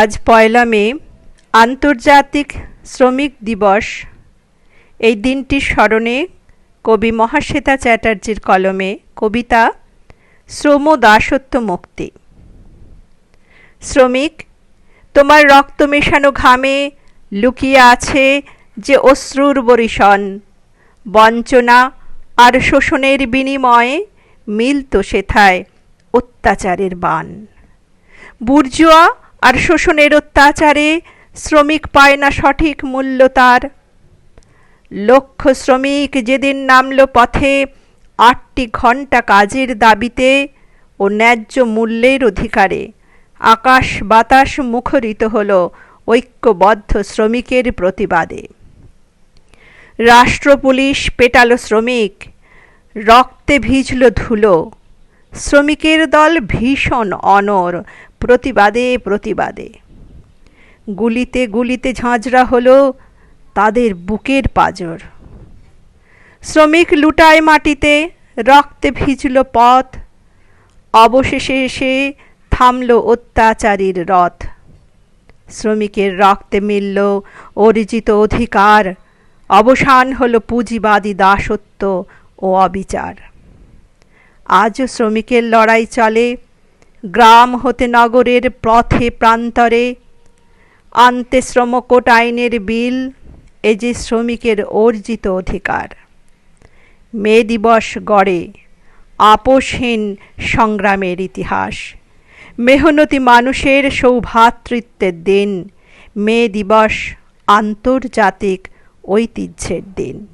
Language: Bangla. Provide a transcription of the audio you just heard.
আজ পয়লা মে, আন্তর্জাতিক শ্রমিক দিবস। এই দিনটির স্মরণে কবি মহাশ্বেতা চ্যাটার্জির কলমে কবিতা শ্রম দাসত্ব মুক্তি। শ্রমিক, তোমার রক্ত মেশানো ঘামে লুকিয়ে আছে যে অশ্রুর বরিশন। বঞ্চনা আর শোষণের বিনিময়ে মিলত সেথায় অত্যাচারের বান। বুর্জুয়া আর শোষণের অত্যাচারে শ্রমিক পায় না সঠিক মূল্য তার। লক্ষ শ্রমিক যেদিন নামল পথে, আটটি ঘণ্টা কাজের দাবিতে ও ন্যায্য মূল্যের অধিকারে। আকাশ বাতাস মুখরিত হল ঐক্যবদ্ধ শ্রমিকের প্রতিবাদে। রাষ্ট্র পুলিশ পেটালো শ্রমিক, রক্তে ভিজল ধুলো। শ্রমিকের দল ভীষণ অনর প্রতিবাদে প্রতিবাদে। গুলিতে গুলিতে ঝাঁঝরা হলো তাদের বুকের পাজর। শ্রমিক লুটায় মাটিতে, রক্তে ভিজল পথ। অবশেষে এসে থামল অত্যাচারীর রথ। শ্রমিকের রক্তে মিলল অর্জিত অধিকার। অবসান হলো পুঁজিবাদী দাসত্ব ও অবিচার। আজও শ্রমিকের লড়াই চলে। গ্রাম হতে নগরের পথে প্রান্তরে, আনতে শ্রম কোট আইনের বিল, এ যে শ্রমিকের অর্জিত অধিকার। মে দিবস গড়ে আপোষহীন সংগ্রামের ইতিহাস। মেহনতি মানুষের সৌভাতৃত্বের দিন। মে দিবস আন্তর্জাতিক ঐতিহ্যের দিন।